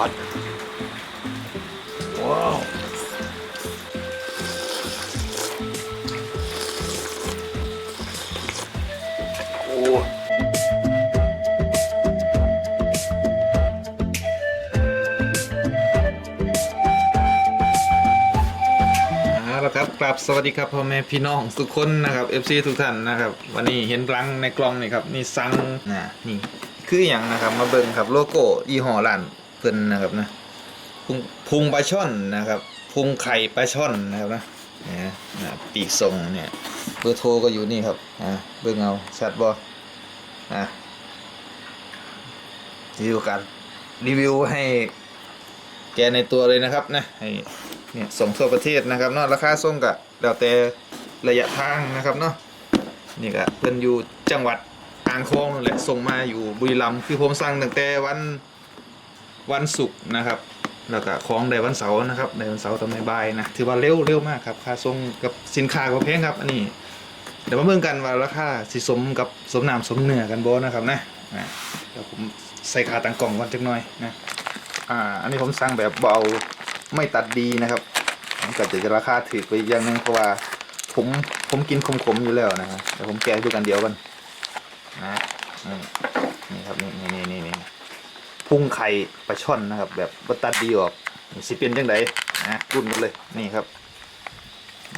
อดว้าวโอ้เอาละครับกลับสวัสดีครับพ่อแม่พี่น้องทุกคนนะครับ FC ทุกท่านนะครับ วันนี้เห็นรังในกล่องนี่ครับนี่ซังนะนี่คืออย่างนะครับมาเบิ่งครับโลโก้ยี่ห้อร้าน เพิ่นนะครับนะพุงพุงปลาช่อนนะครับพุงไข่ปลาช่อนนะครับนะเนี่ยนะปีกทรงเนี่ยเบอร์โทรก็อยู่นี่ครับอ่าเบิ่งเอาชัดบ่อะรีวิวกันรีวิวให้แกในตัวเลยนะครับนะให้เนี่ยส่งทั่วประเทศนะครับเนาะราคาส่งกะแล้วแต่ระยะทางนะครับเนาะนี่ก็เพิ่นอยู่จังหวัดอ่างทองนั่นแหละส่งมาอยู่บุรีรัมย์คือผมสั่งตั้งแต่วัน วันศุกร์นะครับแล้วก็ของได้วันเสาร์นะครับได้วันเสาร์ตอนบ่ายๆนะถือว่าเร็วเร็วมากครับค่าส่งกับสินค้าก็แพงครับอันนี้เดี๋ยวมาเบิ่งกันว่าราคาสิสมกับสมน้ำสมเนื้อกันบ่นะครับนะเดี๋ยวผมใส่ขาตังกล่องก่อนจักหน่อยนะอ่าอันนี้ผมสั่งแบบเบาไม่ตัดดีนะครับมันก็จะราคาถือไปอย่างหนึงเพราะว่าผมผมกินขมๆอยู่แล้วนะเดี๋ยวผมแกะให้ดูกันเดียวกันนะนี่นี่ครับนี่นี่นี่นี่ พุงไข่ปลาช่อนนะครับ แบบบตัดดีออกนี่สิเป็นจังไดนะรุ่นกันเลยนี่ครับ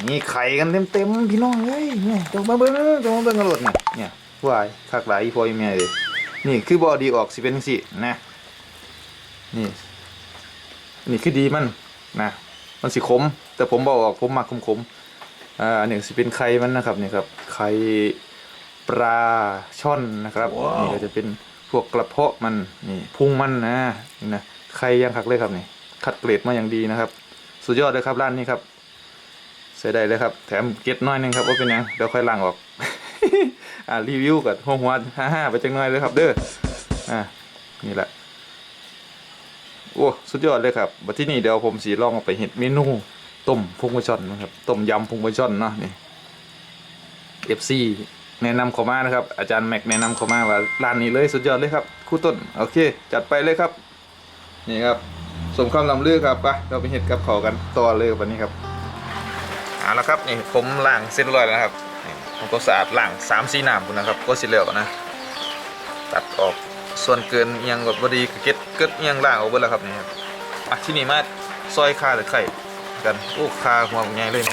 นี่ไข่กันเต็มๆพี่น้องเอ้ยเนี่ยจงมาเบิ้งจงมาเบิ้งกระโดดเนี่ยเนี่ยวายคักหลายอีพออีแม่เลยนี่คือบอดีออกสิเป็นจังสินะนี่ นี่คือดีมันนะมันสิขม แต่ผมบอกออกผมมักขมๆอ่าอันนี้สิเป็นไข่มันนะครับนี่ครับไข่ปลาช่อนนะครับ นี่ก็จะเป็น พวกกระเพาะมันนี่พุงมันนะนี่นะไข่ย่างคักเลยครับนี่คัดเกรดมาอย่างดีนะครับ สุดยอดเลยครับร้านนี้ครับใส่ได้เลยครับ แถมเก็ตน้อยหนึงครับว่าเป็นยังเดี๋ยวค่อยล้างออกอ่ารีวิวกับหัวหัวห้าห้าไปจังน้อยเลยครับเด้ออ่านี่แหละโอ้สุดยอดเลยครับบัดที่นี่เดี๋ยวผมสีลองไปเห็ดเมนูต้มพุงปช่อนนะครับต้มยำพุงปช่อนเนาะนี่เอฟซี แนะนำเขามานะครับ อาจารย์แม็กแนะนำเขามาว่าร้านนี้เลยสุดยอดเลยครับครู่ต้นโอเค จัดไปเลยครับ นี่ครับสมคำลำลือครับไปเราไปเห็ดกับเขากันต่อเลยวันนี้ครับเอาละครับนี่ผมล้างเสร็จร้อยแล้วครับผมก็สะอาดล้างสามสี่น้ำคุณนะครับ ก็สิเหลวนะตัดออกส่วนเกินยังกดบดีกเก็ดเกิดยังล่างออกไปแล้วครับนี่ครับอะที่นี่มาซอยคาหรือไข่กันโอ้คาหัวใหญ่เลย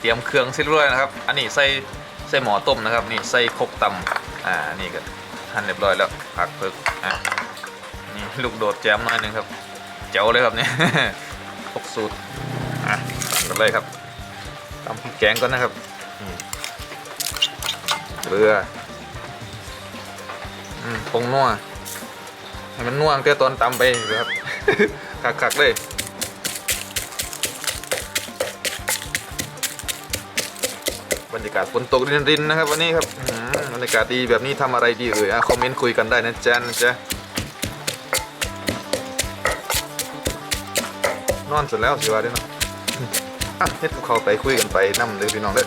เตรียมเครื่องเสร็จเรียบร้อยนะครับ อันนี้ใส่ใส่หมอต้มนะครับ นี่ใส่ครกตำอ่า นี่ก็หั่นเรียบร้อยแล้วผักเพิกอะนี่ลูกโดดแจมหน่อยหนึงครับ เจ๋วเลยครับเนี่ยครกสูตรอะกันเลยครับตำพริกแกงก่อนนะครับเกลืออืมผงนัวให้มันนัวตั้งแต่ตอนตำไปเลยครับคักๆเลย รรยากาศฝนตกรินๆนะครับ วันนี้ครับอืมบรรยากาศดีแบบนี้ทำอะไรดีเอ่ยอคอมเมนต์คุยกันได้นะจ๊ะนะจ๊ะนอนเสร็จแล้วสิว่าเด้วยเนาะอะเฮ็ดกับเขาไปคุยกันไปนั่มเลยพี่น้องเด้อ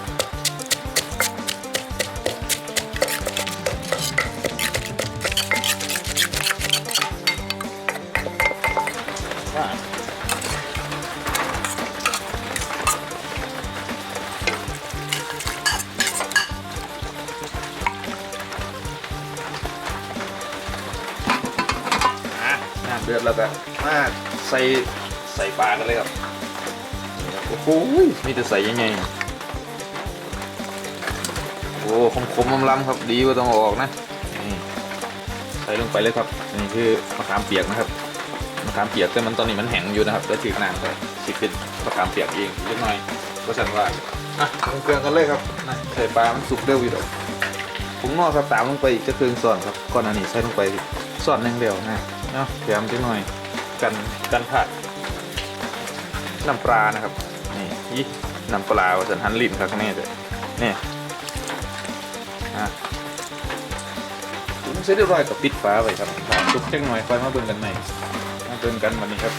น้ำเดือดแล้วก็มาใส่ใส่ปลากันเลยครับโอ้โหมีแต่ใส่ยังไงโอ้คมคมๆลำๆครับดีว่าต้องออกนะนี่ใส่ลงไปเลยครับนี่คือมะขามเปียกนะครับมะขามเปียกแต่มันตอนนี้มันแห้งอยู่นะครับแล้วถือน้ำก็สิเป็นมะขามเปียกเองเล็กน้อยก็ฉันว่าอะลงเครื่องกันเลยครับนะใส่ปลามันสุกเร็วอยู่ดอกผงนอครับตามลงไปอีกจะเครื่องส่อนครับก่อนอันนี้ใส่ลงไปส่อนหนึ่งเดียวนะ เนาะแถมจังหน่อยกันกันผัดน้ำปลานะครับนี่ยี่น้ำปลาว่าสันหันลิ้นครับนี่เลยนี่อะผมเสร็จเรียบร้อยกับปิดฝาไว้ครับถามทุกเจ้งหน่อยค่อยมาเบิ่งกันใหม่มาเบิ่งกันวันนี้ครับ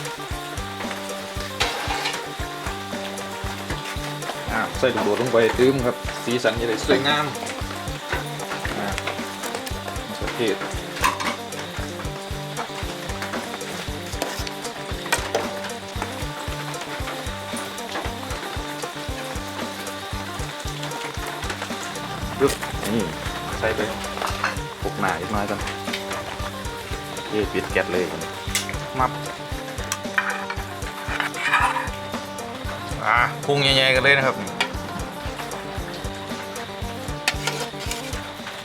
อะใส่ลูดดลงไปตื้มครับ สีสันจะได้สวยงามอะมะเขือเทศ นี่ใส่ไปปลุกหนาอีกน้อยกันเอ๊ปิดแก๊สเลยกันมับอ่าพุ่งใหญ่ๆกันเลยนะครับ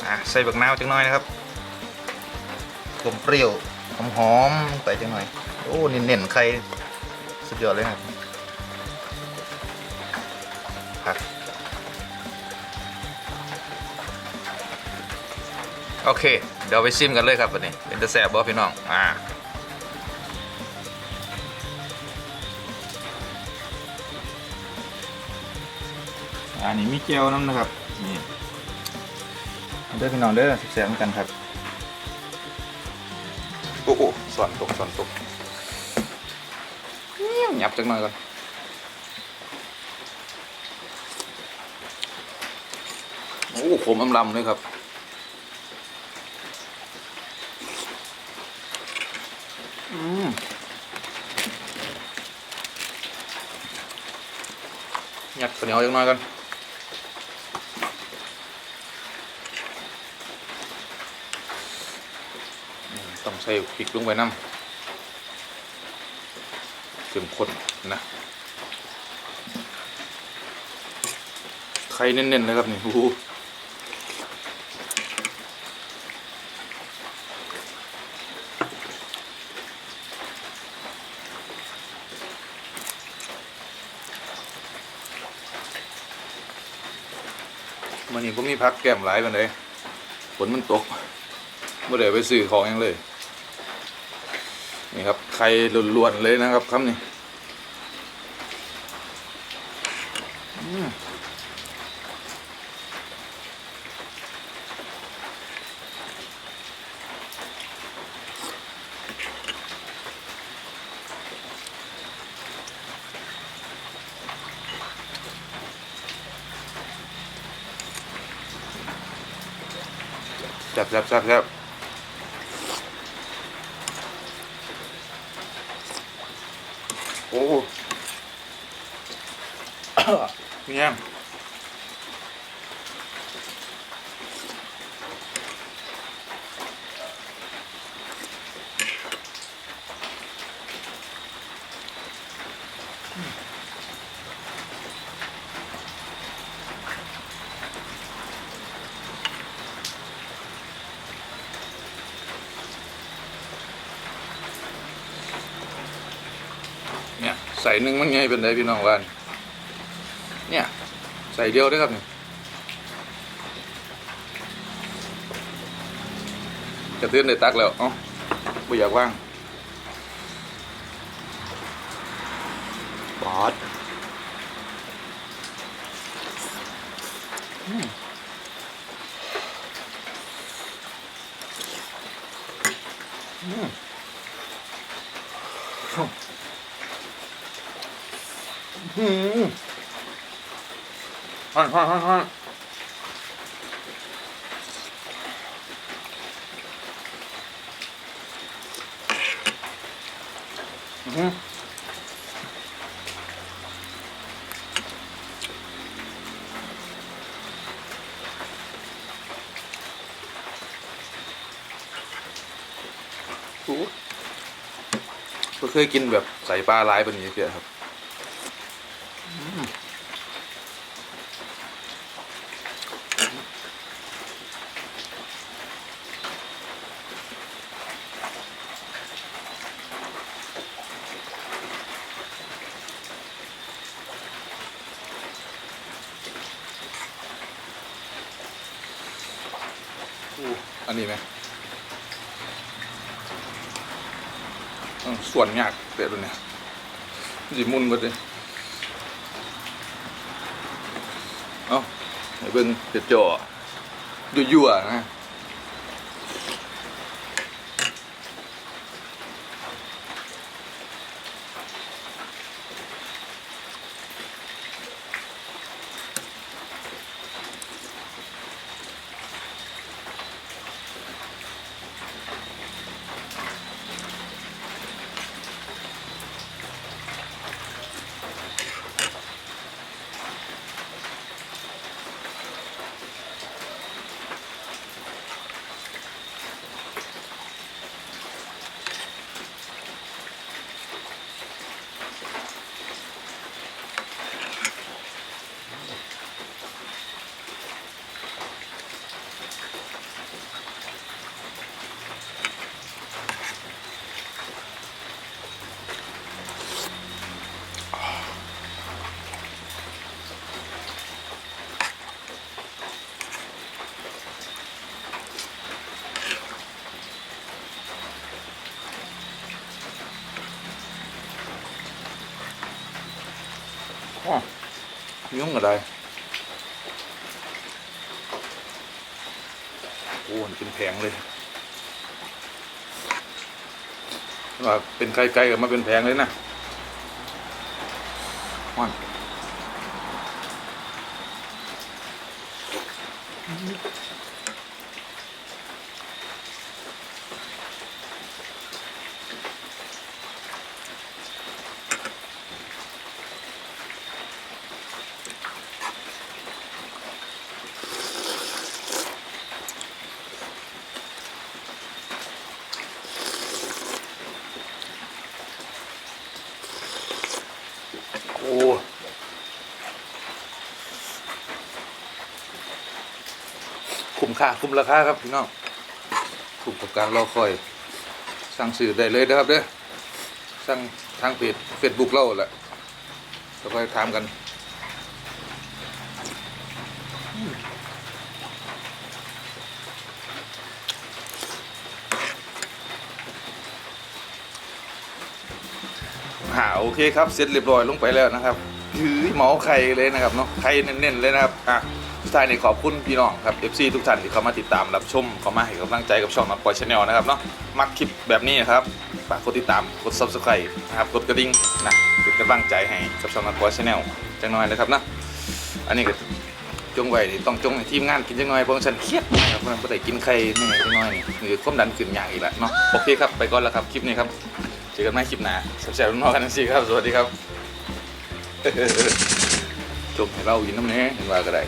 อ่าใส่บักนาวจังหน่อยนะครับกลมเปรี้ยวหอมๆลงไปจังหน่อย โอ้เน้นๆไข่สุดยอดเลยนะครับผัก โอเค เดี๋ยวไปชิมกันเลยครับวันนี้เป็นตะแสบบอพี่น้อง อ่าอันนี้มีเจลน้ำนะครับ นี่เอาเด้อพี่น้องเด้อแสบๆเหมือนกันครับโอ้โหสอนตกสอนตกหยับจังหน่อยก่อนโอ้ขมอำลำเลยครับ ยัดข้าวเหนียวจังหน่อยกันอืมต้องใส่พริกลงไปน้ำเข้มข้นนะไข่เน้นๆเลยครับนี่โอ้ มันนี่ผมมีพักแก้มหลายปันเลยฝนมันตกไม่ได้ไปซื้อของหยังเลย นี่ครับไข่ล้วนๆเลยนะครับคำนี้ แซ่บแซ่บแซ่บ ใส่หนึ่งมันไงเป็นไรพี่น้องวันเนี่ย ใส่เดียวได้ครับเนี่ยจะเตือนในตักแล้วอ๋อไม่อยากว่าง ฮันฮันฮันฮันอือฮึโอ้ก็เคยกินแบบใส่ปลาลายเป็นอย่างนี้เดียครับอืม มีไหมส่วนยากเดี๋ยวเนี่ยจิมุนก็ดิเอ้าไอ้เบิ้งเจ็ดจ่อยั่วๆนะ อ๋อ ยุ่งอะไรโอ้มันเป็นแผงเลยว่าเป็นไกลๆกับมาเป็นแผงเลยนะมันโอ้ ค่าคุ้มราคาครับพี่น้องคุ้มกับการรอคอย สั่งซื้อได้เลยนะครับเด้อสั่งทางเพจเฟซบุ๊กเราแหละแล้วก็ถามกันหาโอเคครับเสร็จเรียบร้อยลงไปแล้วนะครับถือหมาไข่เลยนะครับเนาะไข่เน้นๆเลยนะครับอะ สุดท้ายนี่ขอบคุณพี่น้องครับ FC ทุกท่านที่เข้ามาติดตามรับชมเข้ามาให้กำลังใจกับช่องนักปอยชาแนลนะครับเนาะมักคลิปแบบนี้นะครับฝากกดติดตามกด subscribe นะครับกดกระดิ่งนะเป็นกำลังใจให้กับช่องนักปอยชาแนลจังหน่อยนะครับเนาะอันนี้ก็จงไว้นี่ต้องจงให้ทีมงานกินจังหน่อยเพราะฉันเครียดนะครับเพราะฉะนั้นบ่ได้กินไข่นี่จังหน่อยนี่คือความดันขึ้นอย่างอีกแล้วเนาะโอเคครับไปก่อนแล้วครับคลิปนี้ครับเจอกันใหม่คลิปหน้าแซ่บๆน้องกันนะสิครับสวัสดีครับจบให้เรายินน้ำเนี้เห็นว่าก็ได้